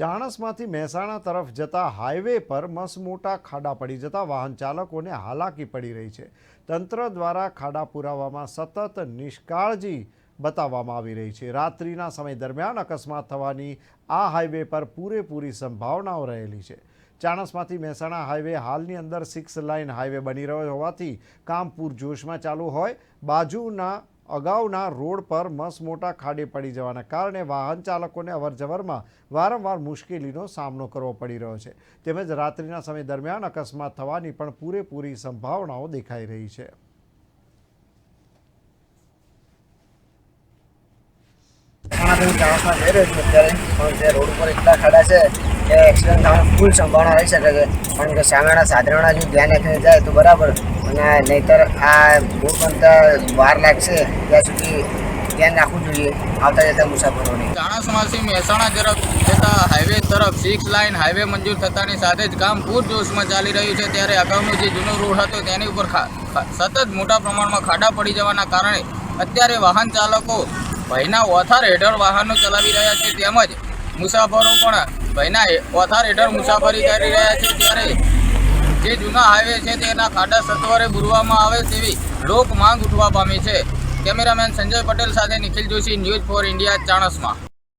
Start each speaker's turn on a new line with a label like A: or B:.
A: ચાણસમાંથી મહેસાણા તરફ જતા હાઈવે પર મસમોટા ખાડા પડી જતા વાહન ચાલકોને હાલાકી પડી રહી છે. તંત્ર દ્વારા ખાડા પુરાવામાં સતત નિષ્કાળજી બતાવવામાં આવી રહી છે. રાત્રિના સમય દરમિયાન અકસ્માત થવાની આ હાઈવે પર પૂરેપૂરી સંભાવનાઓ રહેલી છે. ચાણસમાંથી મહેસાણા હાઈવે હાલની અંદર સિક્સ લાઇન હાઈવે બની રહ્યો હોવાથી કામ પૂરજોશમાં ચાલુ હોય. બાજુના અગાઉના રોડ પર મસમોટા ખાડે પડી જવાના કારણે વાહન ચાલકોને અવરજવરમાં વારંવાર મુશ્કેલીનો સામનો કરવો પડી રહ્યો છે. તેમજ રાત્રિના સમય દરમિયાન અકસ્માત થવાની પણ પૂરેપૂરી સંભાવનાઓ દેખાઈ રહી છે.
B: જે રોડ ઉપર એટલા ખાડા છે એક્સિડન્ટ થવાની ફૂલ સંભાવના રહી શકે છે. પણ કે સામેના સાધનોના જો ધ્યાન રાખીને જાય તો બરાબર અને નહીતર આ રોડ બનતા વાર લાગશે. ત્યાં સુધી ધ્યાન રાખવું જોઈએ. આવતા જતા મુસાફરોને.
C: ચાણસમાંથી મહેસાણા તરફ જતા હાઈવે તરફ સિક્સ લાઇન હાઈવે મંજૂર થતાની સાથે જ કામ પૂરજોશમાં ચાલી રહ્યું છે. ત્યારે અગાઉનો જે જૂનો રોડ હતો તેની ઉપર સતત મોટા પ્રમાણમાં ખાડા પડી જવાના કારણે અત્યારે વાહન ચાલકો ભયના ઓથાર હેઠળ વાહનો ચલાવી રહ્યા છે. તેમજ મુસાફરો પણ ભયના ઓથાર હેઠળ મુસાફરી કરી રહ્યા છે. ત્યારે જે જૂના હાઈવે છે તેના ખાડા સત્વરે બુરવામાં આવે તેવી લોક માંગ ઉઠવા પામી છે. કેમેરામેન સંજય પટેલ સાથે Nikhil Joshi, news four India, Chanasma.